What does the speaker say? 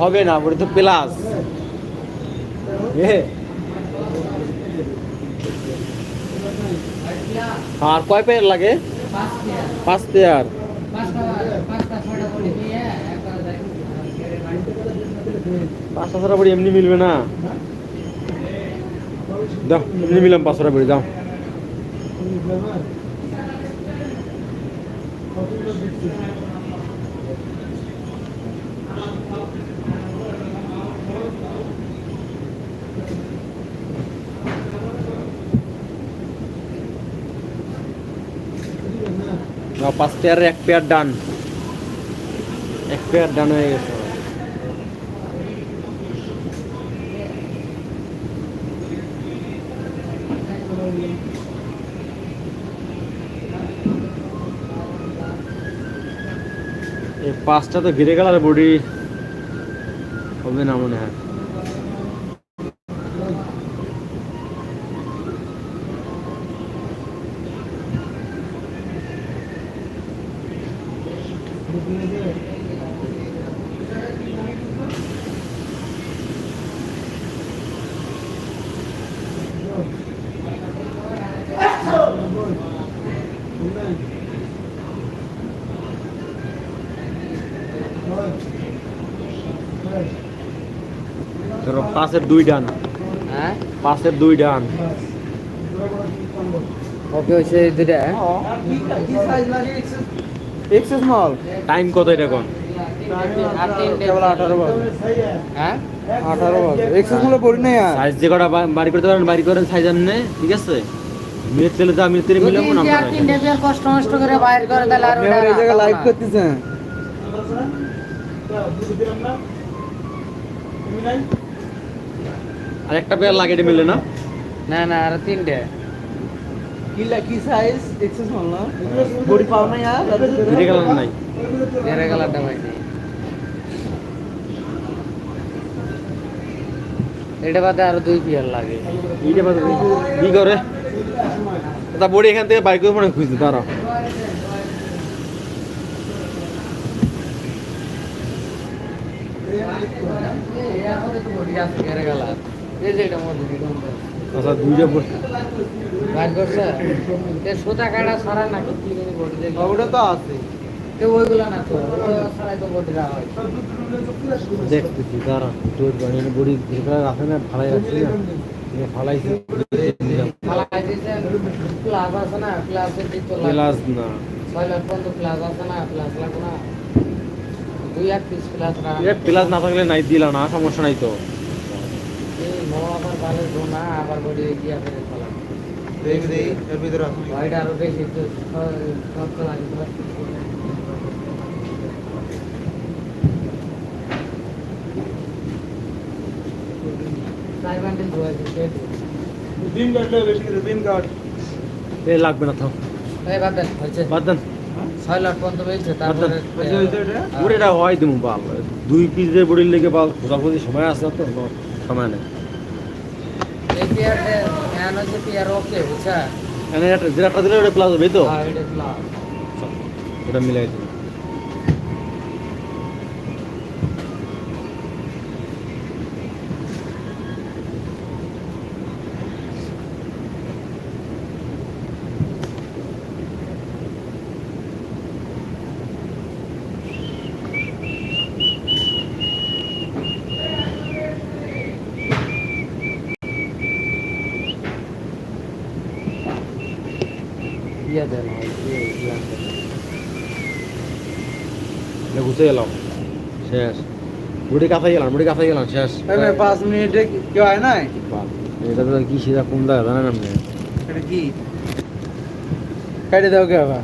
হবে না ওটা তো প্লাস। আর কয় পেয়ার লাগে? পাঁচ পেয়ার। পাঁচ পেয়ার পাঁচটা পাঁচটা ছয়টা করে নিয়ে একটা দেখ। পাঁচটা ছটা বড়ি এমনি মিলবে না। দাও, এমনি মিলাম পাঁচ ছটা বড়ি দাও। পাঁচ পেয়ার এক পেয়ার ডান এক পেয়ার ডান হয়ে গেছে। এই পাঁচটা তো ঘিরে গেল আর বডি হবে না মনে হয়। ধরো পাঁচের দুই ডান। হ্যাঁ? পাঁচের দুই ডান। ওকে হয়েছে দুটা এক্সেস মাল টাইম কত এটা কোন হ্যাঁ? আঠারো বাজে এক্সেসগুলো পড়ি না সাইজ যে কটা বা- বাড়ি করতে পারেন বাড়ি করেন সাইজ ঠিক আছে? মিনিট যা মিনিট তেলে মিলাবো না যদি আর তিনটে পেয়ার কষ্ট মষ্ট করে বাইর করে তাহলে আর এই না, জায়গায় তখন লাইভ না। আর একটা পেয়ার লাগে এটা মিলে না? না না আর তিনটে। কি লা কি সাইজ এক্সেস মাল না? বডি পাও না यार নাই। কালারটা এটা বাদে আরও দুই পেয়ার লাগে। এইটা বাদ কি করে? তা বড়ি এখান থেকে বাইক করে মনে খুঁজতে তেরে কালার। এই যে এটা মধ্যে আচ্ছা দুইটা বড়ি বাইর করছে এ সুতা কাটা সারা নাকি কি জানি বডি দেখি। ওটা তো আছে। তো ওইগুলো না তো সারাই রাখা হয়। দেখতেছি তোর বড়ি আছে না? ফালাই না? ফালাইছি। প্লাস আছে না? না। ছয় লাখ পর্যন্ত আছে না? লাগবে না? দুই এক পিস রাখা। প্লাস না থাকলে নাই দিলা না সমস্যা নাই তো। মো আবার আবার বডি ফেলে দেখ দেই এর ভিতরে আছে ওইটা আরও বেশি তো কত লাগবে না বাদ দেন ছয় লাখ পর্যন্ত পেয়েছে তারপরে? ওর হয় দিমু বাল। দুই পিসের বড়ির লেগে বাল খোঁজাখুঁজি সময় আছে তো সময় নেই। এই পেয়ারটা ফ্যান হচ্ছে পেয়ার ওকে বুঝছা এখানে একটা যেটা দিলে ওটা প্লাস হবে তো? হ্যাঁ এটা প্লাস ওটা মিলাই দিন। ইয়ে দেন ঘুষে গেলাম শেষ বুড়ি কাঁথাই গেলাম বুড়ি কাঁথাই গেলাম শেষ 5 মিনিটে কেউ হয় নাই বাল, এটা তো কি সিধা কোন জায়গা জানেন আপনি এটা কি কাটে দাও কে আবার